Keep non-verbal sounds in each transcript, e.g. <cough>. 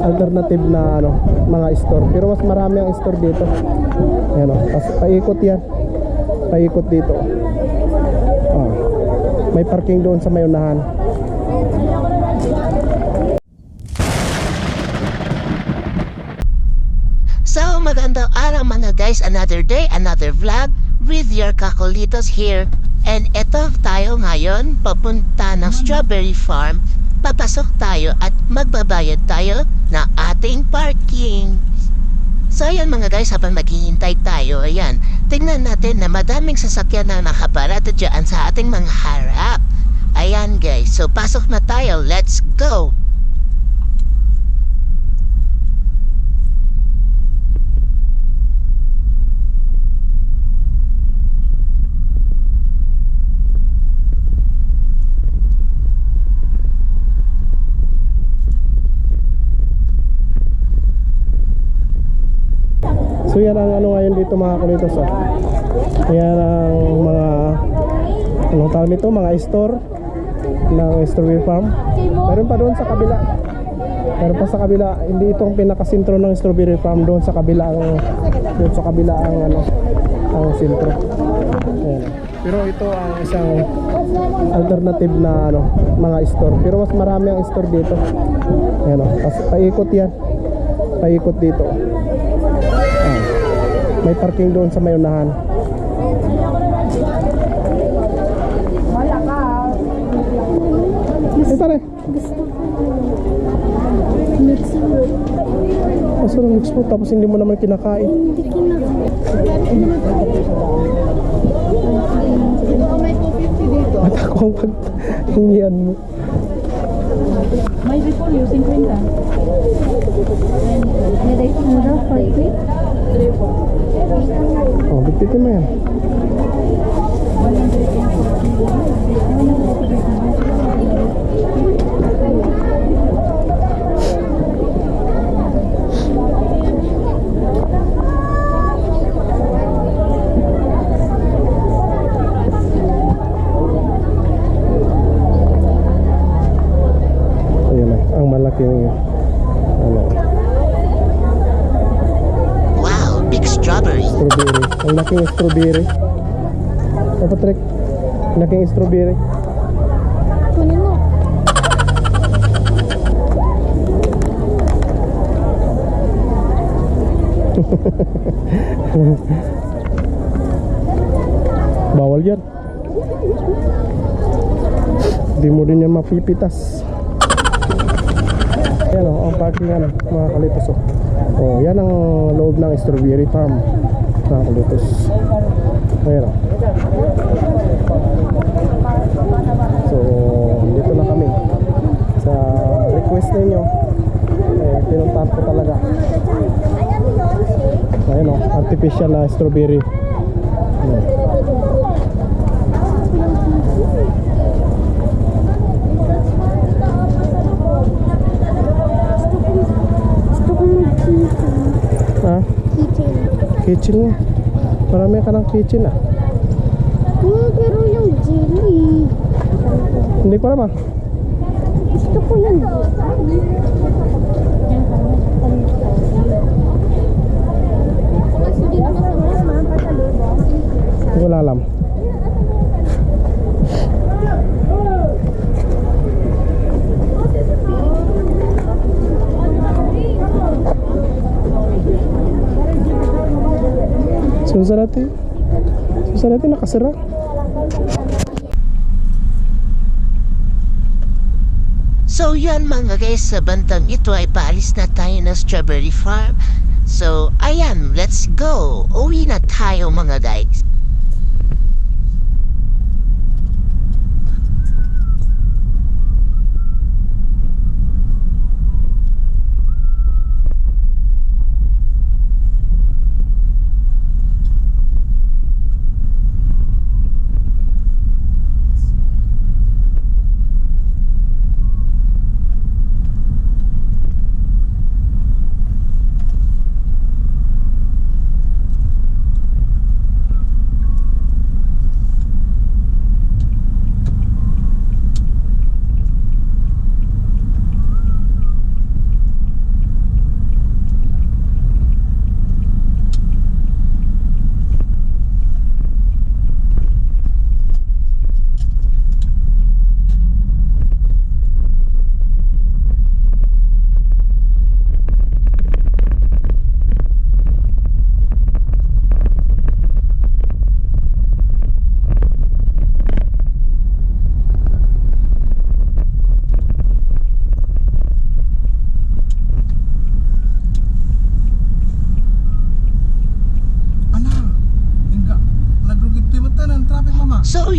alternative na ano, mga store. Pero mas marami ang store dito. Ayan o. Tapos paikot yan. Paikot dito. Ah. May parking doon sa may unahan. So, magandang araw mga guys. Another day, another vlog with your Kakolitos here. And eto tayo ngayon, papunta ng Strawberry Farm. Papasok tayo at magbabayad tayo ng ating parking. So ayan mga guys, habang naghihintay tayo, ayan, tingnan natin na madaming sasakyan na nakaparada dyan sa ating mga harap. Ayan guys, so pasok na tayo, let's go! So yan ang ano ngayon dito mga kulitos oh. Yan ang mga anong tawag nito, mga store ng Strawberry Farm. Meron pa doon sa kabila. Meron pa sa kabila, hindi itong pinakasentro ng Strawberry Farm doon sa kabila ang doon sa kabila ang ano ang sentro. Ayan. Pero ito ang isang alternative na ano mga store. Pero mas marami ang store dito. Ayan oh. Paikot yan. Paikot dito. May parking doon sa may unahan. Eh pare, Mixed fruit. kaso ng mix mo tapos hindi mo naman kinakain. Hindi may 250 dito. Ba't ako ang paghingian mo? May repolyo, 50. Niday ko muna, 40. Bigtitin mo yan. Ayan ang malaking ano, laking strawberry. O Patrick, laking strawberry. Kunin mo. <laughs> Bawal yan. Hindi mo din yan mapipitas. Yan o, ang parking yan, mga kalitos o. Oh, yan ang loob ng strawberry farm, Ayan o. So, dito na kami. Sa request ninyo, eh, pinuntahan ko talaga. Ayan o, artificial na strawberry. Ayan. Gusto ko mag-kitchen. Ha? Kitchen. Kitchen nga. Marami ka ng kitchen ah. Hmm, pero yung jelly. Hindi ko alam ah. Gusto ko yung Hindi ko alam. Susah natin. Susah natin nakasira. So yan mga guys, sa bandang ito ay paalis na tayo ng Strawberry Farm. So ayan, let's go! Uwi na tayo mga guys.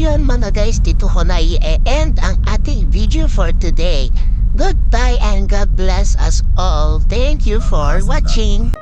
Yun mga guys, dito ko na i-end ang ating video for today. Goodbye and God bless us all. Thank you for watching.